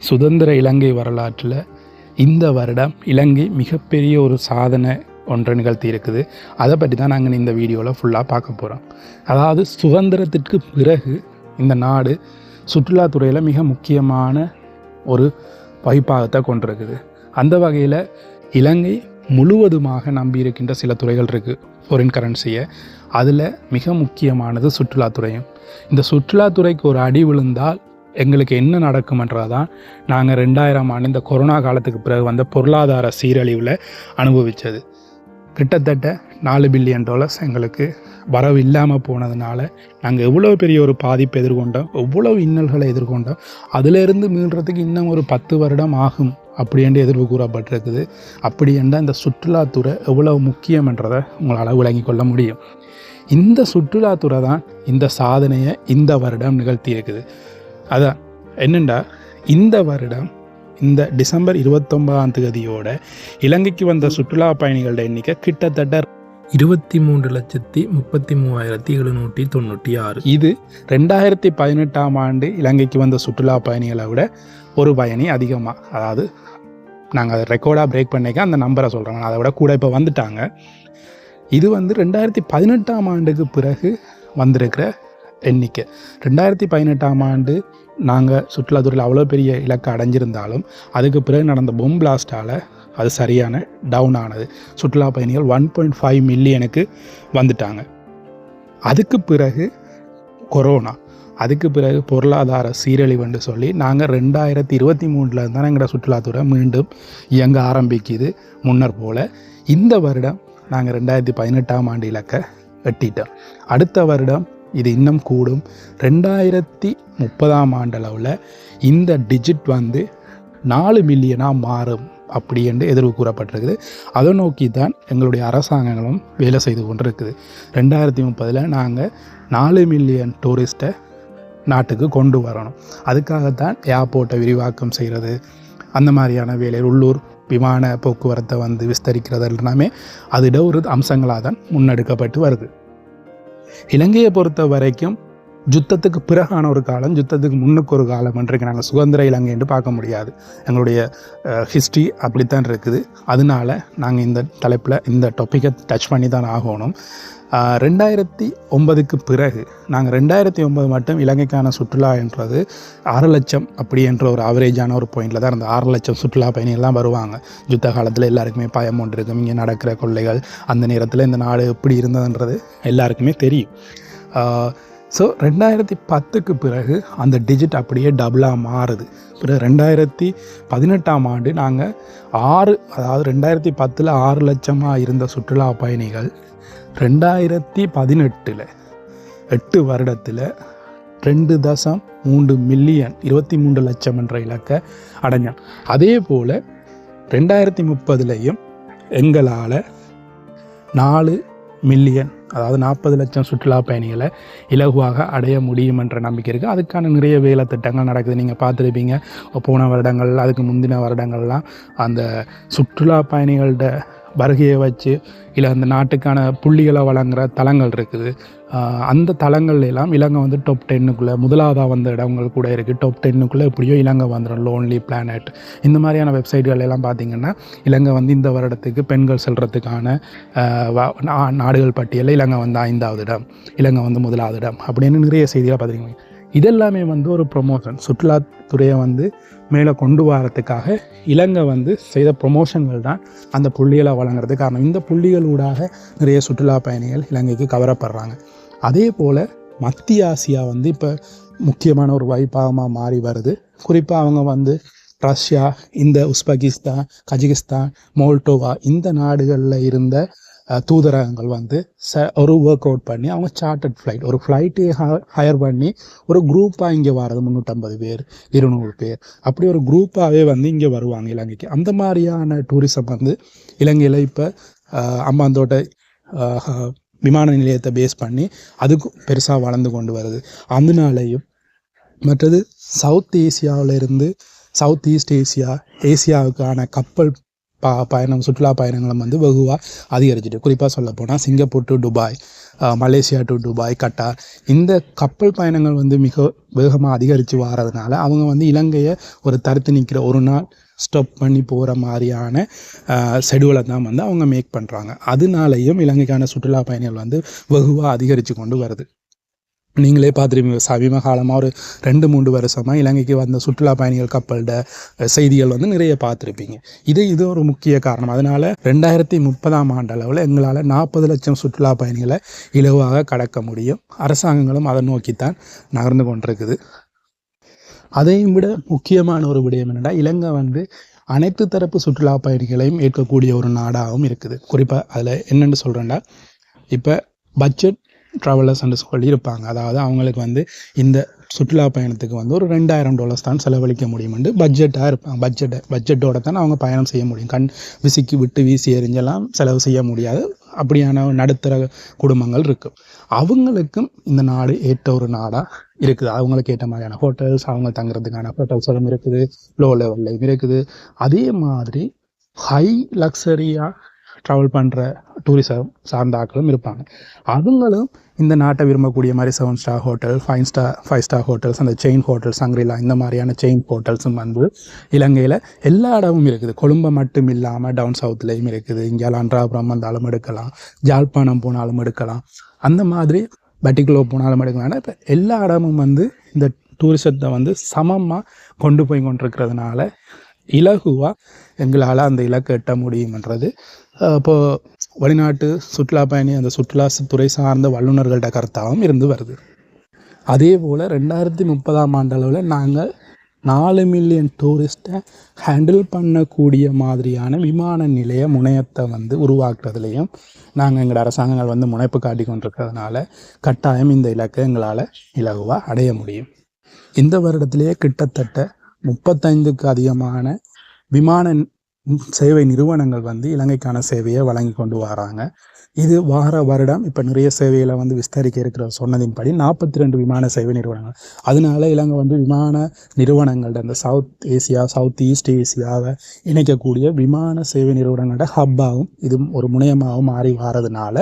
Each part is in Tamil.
சுதந்திர இலங்கை வரலாற்றில் இந்த வருடம் இலங்கை மிகப்பெரிய ஒரு சாதனை ஒன்றை நிகழ்த்தி இருக்குது. அதை பற்றி தான் நாங்கள் இந்த வீடியோவில் ஃபுல்லாக பார்க்க போகிறோம் அதாவது சுதந்திரத்திற்கு பிறகு இந்த நாடு சுற்றுலாத்துறையில் மிக முக்கியமான ஒரு வைப்பாகத்தை கொண்டிருக்குது. அந்த வகையில் இலங்கை முழுவதுமாக நம்பி இருக்கின்ற சில துறைகள் இருக்குது ஃபாரின் கரன்சியை அதில் மிக முக்கியமானது சுற்றுலாத்துறையும் இந்த சுற்றுலாத்துறைக்கு ஒரு அடி விழுந்தால் எங்களுக்கு என்ன நடக்கும்ன்றதான் நாங்கள் ரெண்டாயிரம் ஆண்டு இந்த கொரோனா காலத்துக்கு பிறகு வந்த பொருளாதார சீரழிவில் அனுபவித்தது கிட்டத்தட்ட நாலு பில்லியன் டாலர்ஸ் எங்களுக்கு வரவு இல்லாமல் போனதுனால நாங்கள் எவ்வளோ பெரிய ஒரு பாதிப்பை எதிர்கொண்டோம் எவ்வளவு இன்னல்களை எதிர்கொண்டோம் அதிலிருந்து மீள்றதுக்கு இன்னும் ஒரு பத்து வருடம் ஆகும் அப்படின்ட்டு எதிர்வு கூறப்பட்டிருக்குது. அப்படி என்றால் இந்த சுற்றுலாத்துறை எவ்வளவு முக்கியம்ன்றதை உங்களால் விளங்கி கொள்ள முடியும். இந்த சுற்றுலாத்துறை தான் இந்த சாதனையை இந்த வருடம் நிகழ்த்தியிருக்குது. அதான். என்னென்னா இந்த வருடம் இந்த டிசம்பர் இருபத்தொன்பதாம் தேதியோட இலங்கைக்கு வந்த சுற்றுலா பயணிகளோட எண்ணிக்கை கிட்டத்தட்ட இருபத்தி மூன்று லட்சத்தி முப்பத்தி மூவாயிரத்தி எழுநூற்றி தொண்ணூற்றி ஆறு. இது ரெண்டாயிரத்தி பதினெட்டாம் ஆண்டு இலங்கைக்கு வந்த சுற்றுலா பயணிகளை விட ஒரு பயணி அதிகமாக அதாவது நாங்கள் அதை ரெக்கார்டாக பிரேக் பண்ணிக்க அந்த நம்பரை சொல்கிறோங்க அதை விட கூட இப்போ வந்துட்டாங்க. இது வந்து ரெண்டாயிரத்தி பதினெட்டாம் ஆண்டுக்கு பிறகு வந்திருக்கிற எண்ணிக்கை. ரெண்டாயிரத்தி பதினெட்டாம் ஆண்டு நாங்கள் சுற்றுலாத்துறையில் அவ்வளோ பெரிய இலக்கை அடைஞ்சிருந்தாலும் அதுக்கு பிறகு நடந்த பொம் பிளாஸ்டால் அது சரியான டவுன் ஆனது. சுற்றுலா பயணிகள் ஒன் பாயிண்ட் ஃபைவ் மில்லியனுக்கு வந்துட்டாங்க. அதுக்கு பிறகு கொரோனா அதுக்கு பிறகு பொருளாதார சீரழிவுன்னு சொல்லி நாங்கள் ரெண்டாயிரத்தி இருபத்தி மூணில் தான் எங்களோட சுற்றுலாத்துறை மீண்டும் இயங்க ஆரம்பிக்குது முன்னர் போல். இந்த வருடம் நாங்கள் ரெண்டாயிரத்தி பதினெட்டாம் ஆண்டு இலக்கை எட்டிட்டோம். அடுத்த வருடம் இது இன்னும் கூடும். ரெண்டாயிரத்தி முப்பதாம் ஆண்டளவில் இந்த டிஜிட் வந்து நாலு மில்லியனாக மாறும் அப்படி என்று எதிர்வு கூறப்பட்டிருக்குது. அதை நோக்கி தான் எங்களுடைய அரசாங்கங்களும் வேலை செய்து கொண்டிருக்குது. ரெண்டாயிரத்தி முப்பதில் நாங்கள் நாலு மில்லியன் டூரிஸ்ட்டை நாட்டுக்கு கொண்டு வரணும். அதுக்காகத்தான் ஏர்போர்ட்டை விரிவாக்கம் செய்கிறது அந்த மாதிரியான வேலை உள்ளூர் விமான போக்குவரத்தை வந்து விஸ்தரிக்கிறது எல்லாமே அதிட ஒரு அம்சங்களாக தான் முன்னெடுக்கப்பட்டு வருது. இலங்கையை பொறுத்த வரைக்கும் யுத்தத்துக்கு பிறகான ஒரு காலம் யுத்தத்துக்கு முன்னுக்கு ஒரு காலம் இன்றைக்கு நாங்கள் சுதந்திர இலங்கை என்று பார்க்க முடியாது. எங்களுடைய ஹிஸ்ட்ரி அப்படித்தான் இருக்குது. அதனால நாங்கள் இந்த தலைப்பில் இந்த டாப்பிக்கை டச் பண்ணி தான் ஆகணும். ரெண்டாயிரத்தி ஒன்பதுக்கு பிறகு நாங்கள் ரெண்டாயிரத்தி ஒன்பது மட்டும் இலங்கைக்கான சுற்றுலா என்றது ஆறு லட்சம் அப்படி என்ற ஒரு ஆவரேஜான ஒரு பாயிண்டில் தான் அந்த ஆறு லட்சம் சுற்றுலா பயணிகள்லாம் வருவாங்க. யுத்த காலத்தில் எல்லாருக்குமே பயம் ஒன்று இருக்கும். இங்கே நடக்கிற கொள்ளைகள் அந்த நேரத்தில் இந்த நாடு எப்படி இருந்ததுன்றது எல்லாருக்குமே தெரியும். ஸோ ரெண்டாயிரத்தி பத்துக்கு பிறகு அந்த டிஜிட் அப்படியே டபுளாக மாறுது. பிறகு ரெண்டாயிரத்தி பதினெட்டாம் ஆண்டு நாங்கள் ஆறு அதாவது ரெண்டாயிரத்தி பத்தில் ஆறு லட்சமாக இருந்த சுற்றுலா பயணிகள் ரெண்டாயிரத்தி பதினெட்டில் எட்டு வருடத்தில் ரெண்டு தசம் மூன்று மில்லியன் இருபத்தி மூன்று லட்சம் என்ற இலக்கை அடைஞ்சான். அதே போல் ரெண்டாயிரத்தி முப்பதுலேயும் எங்களால் நாலு மில்லியன் அதாவது நாற்பது லட்சம் சுற்றுலா பயணிகளை இலகுவாக அடைய முடியும் என்ற நம்பிக்கை இருக்குது அதுக்கான நிறைய வேலை திட்டங்கள் நடக்குது. நீங்கள் பார்த்துருப்பீங்க போன வருடங்கள் அதுக்கு முந்தின வருடங்கள்லாம் அந்த சுற்றுலா பயணிகள்கிட்ட வருகையை வச்சு இல்லை அந்த நாட்டுக்கான புள்ளிகளை வழங்குற தலங்கள் இருக்குது. அந்த தலங்கள் எல்லாம் இலங்கை வந்து டாப் டென்னுக்குள்ளே முதலாவதாக வந்த இடங்கள் கூட இருக்குது டாப் டென்னுக்குள்ளே எப்படியோ இலங்கை வந்துடும் லோன்லி பிளானட் இந்த மாதிரியான வெப்சைட்கள் எல்லாம் பார்த்தீங்கன்னா இலங்கை வந்து இந்த வருடத்துக்கு பெண்கள் செல்கிறதுக்கான நா- நாடுகள் பட்டியலில் இலங்கை வந்து ஐந்தாவது இடம் இலங்கை வந்து முதலாவது இடம் அப்படின்னு நிறைய செய்திகளை பார்த்துருக்கீங்க. இதெல்லாமே வந்து ஒரு ப்ரொமோஷன் சுற்றுலாத்துறையை வந்து மேலே கொண்டு வரத்துக்காக இலங்கை வந்து செய்த ப்ரொமோஷன்கள் தான் அந்த புள்ளிகளை வழங்குறதுக்கு காரணம். இந்த புள்ளிகள் ஊடாக நிறைய சுற்றுலா பயணிகள் இலங்கைக்கு கவரப்படுறாங்க. அதே போல் மத்திய ஆசியா வந்து இப்போ முக்கியமான ஒரு வைப்பாகமாக மாறி வருது. குறிப்பாக அவங்க வந்து ரஷ்யா இந்த உஸ்பெகிஸ்தான் கஜகிஸ்தான் மோல்டோவா இந்த நாடுகளில் இருந்த தூதரகங்கள் வந்து ச ஒரு ஒர்க் அவுட் பண்ணி அவங்க சார்ட்டட் ஃப்ளைட் ஒரு ஃப்ளைட்டே ஹையர் பண்ணி ஒரு குரூப்பாக இங்கே வர்றது முந்நூற்றம்பது பேர் இருநூறு பேர். அப்படி ஒரு குரூப்பாகவே வந்து இங்கே வருவாங்க இலங்கைக்கு. அந்த மாதிரியான டூரிசம் வந்து இலங்கையில் இப்போ அம்பாந்தோட்டை விமான நிலையத்தை பேஸ் பண்ணி அதுக்கும் பெருசாக வளர்ந்து கொண்டு வருது. அதனாலையும் மற்றது சவுத் ஏசியாவில் இருந்து சவுத் ஈஸ்ட் ஏசியா ஏசியாவுக்கான கப்பல் பா பயணம் சுற்றுலா பயணங்களும் வந்து வெகுவாக அதிகரிச்சிட்டு. குறிப்பாக சொல்ல போனால் Singapore to Dubai Malaysia to Dubai Qatar. இந்த கப்பல் பயணங்கள் வந்து மிக வேகமாக அதிகரித்து வாரதுனால அவங்க வந்து இலங்கையை ஒரு தடுத்து நிற்கிற ஒரு நாள் ஸ்டாப் பண்ணி போகிற மாதிரியான ஷெடியூலை தான் வந்து அவங்க மேக் பண்ணுறாங்க அதனாலையும் இலங்கைக்கான சுற்றுலா பயணிகள் வந்து வெகுவாக அதிகரித்து கொண்டு வருது. நீங்களே பார்த்துருப்பீங்க. சமீப காலமாக ஒரு ரெண்டு மூன்று வருஷமாக இலங்கைக்கு வந்த சுற்றுலா பயணிகள் கப்பல்ட செய்திகள் வந்து நிறைய பார்த்துருப்பீங்க. இது இது ஒரு முக்கிய காரணம். அதனால் ரெண்டாயிரத்தி முப்பதாம் ஆண்டு அளவில் எங்களால் நாற்பது லட்சம் சுற்றுலா பயணிகளை இலவாக கடக்க முடியும். அரசாங்கங்களும் அதை நோக்கித்தான் நகர்ந்து கொண்டிருக்குது. அதையும் விட முக்கியமான ஒரு விடயம் என்னென்னா இலங்கை வந்து அனைத்து தரப்பு சுற்றுலா பயணிகளையும் ஏற்கக்கூடிய ஒரு நாடாகவும் இருக்குது. குறிப்பாக அதில் என்னென்னு சொல்கிறேன்னா இப்போ பட்ஜெட் ட்ராவலர்ஸ்ன்னு சொல்லி இருப்பாங்க அதாவது அவங்களுக்கு வந்து இந்த சுற்றுலா பயணத்துக்கு வந்து ஒரு ரெண்டாயிரம் டாலர்ஸ் தான் செலவழிக்க முடியும்னு பட்ஜெட்டாக இருப்பாங்க. பட்ஜெட்டை பட்ஜெட்டோட தான் அவங்க பயணம் செய்ய முடியும். கண் விசிக்கி விட்டு வீசி எறிஞ்செல்லாம் செலவு செய்ய முடியாது. அப்படியான நடுத்தர குடும்பங்கள் இருக்குது அவங்களுக்கும் இந்த நாடு ஏற்ற ஒரு நாடாக இருக்குது. அவங்களுக்கு ஏற்ற மாதிரியான ஹோட்டல்ஸ் அவங்க தங்குறதுக்கான ஹோட்டல்ஸும் இருக்குது. லோ லெவல்லையும் இருக்குது. அதே மாதிரி ஹை லக்ஸரியாக ட்ராவல் பண்ணுற டூரிசம் சார்ந்த ஆக்களும் இருப்பாங்க. அவங்களும் இந்த நாட்டை விரும்பக்கூடிய மாதிரி seven star hotel five star five star hotels அந்த செயின் ஹோட்டல்ஸ் சங்கரிலா இந்த மாதிரியான செயின் ஹோட்டல்ஸும் வந்து இலங்கையில் எல்லா இடமும் இருக்குது. கொழும்பை மட்டும் இல்லாமல் டவுன் சவுத்துலேயும் இருக்குது. இங்கே அன்றாபுரம் வந்தாலும் எடுக்கலாம். ஜாழ்ப்பாணம் போனாலும் எடுக்கலாம். அந்த மாதிரி பட்டிக்குலோ போனாலும் எடுக்கலாம். இப்போ எல்லா இடமும் வந்து இந்த டூரிசத்தை வந்து சமமாக கொண்டு போய் கொண்டிருக்கிறதுனால இலகுவாக எங்களால் அந்த இலக்கை எட்ட முடியும்ன்றது. இப்போது வெளிநாட்டு சுற்றுலா பயணி அந்த சுற்றுலா துறை சார்ந்த வல்லுநர்கள்ட்ட கருத்தாகவும் இருந்து வருது. அதே போல் ரெண்டாயிரத்தி முப்பதாம் ஆண்டளவில் நாங்கள் நாலு மில்லியன் டூரிஸ்ட்டை ஹேண்டில் பண்ணக்கூடிய மாதிரியான விமான நிலைய முனையத்தை வந்து உருவாக்குறதுலையும் நாங்கள் எங்களோட அரசாங்கங்கள் வந்து முனைப்பு காட்டி கொண்டிருக்கிறதுனால கட்டாயம் இந்த இலக்கை எங்களால் இலகுவாக அடைய முடியும். இந்த வருடத்திலேயே கிட்டத்தட்ட முப்பத்தைந்துக்கு அதிகமான விமான சேவை நிறுவனங்கள் வந்து இலங்கைக்கான சேவையை வழங்கி கொண்டு வராங்க. இது வார வருடம் இப்போ நிறைய சேவைகளை வந்து விஸ்தரிக்க இருக்கிற சொன்னதின்படி நாற்பத்தி ரெண்டு விமான சேவை நிறுவனங்கள். அதனால இலங்கை வந்து விமான நிறுவனங்கள்ட இந்த சவுத் ஏசியா சவுத் ஈஸ்ட் ஏசியாவை இணைக்கக்கூடிய விமான சேவை நிறுவனங்களோட ஹப்பாகவும் இது ஒரு முனையமாகவும் மாறி வாரதுனால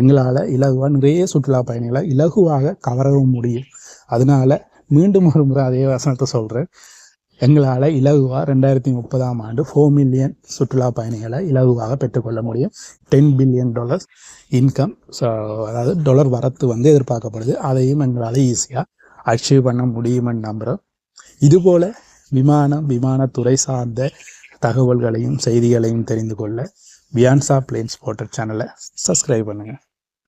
எங்களால் இலகுவாக நிறைய சுற்றுலா பயணிகளை இலகுவாக கவரவும் முடியும். அதனால மீண்டும் ஒரு முறை அதே வசனத்தை சொல்கிறேன் எங்களால் இலகுவாக ரெண்டாயிரத்தி முப்பதாம் ஆண்டு ஃபோர் மில்லியன் சுற்றுலா பயணிகளை இலகுவாக பெற்றுக்கொள்ள முடியும். Ten billion dollars income so அதாவது டாலர் வரத்து வந்து எதிர்பார்க்கப்படுது. அதையும் எங்களால் ஈஸியாக அச்சீவ் பண்ண முடியுமென்னு நம்புகிறோம் இதுபோல் விமானம் விமானத்துறை சார்ந்த தகவல்களையும் செய்திகளையும் தெரிந்து கொள்ள பியான்சா பிளேன்ஸ் போட்டர் சேனலை சப்ஸ்கிரைப் பண்ணுங்கள்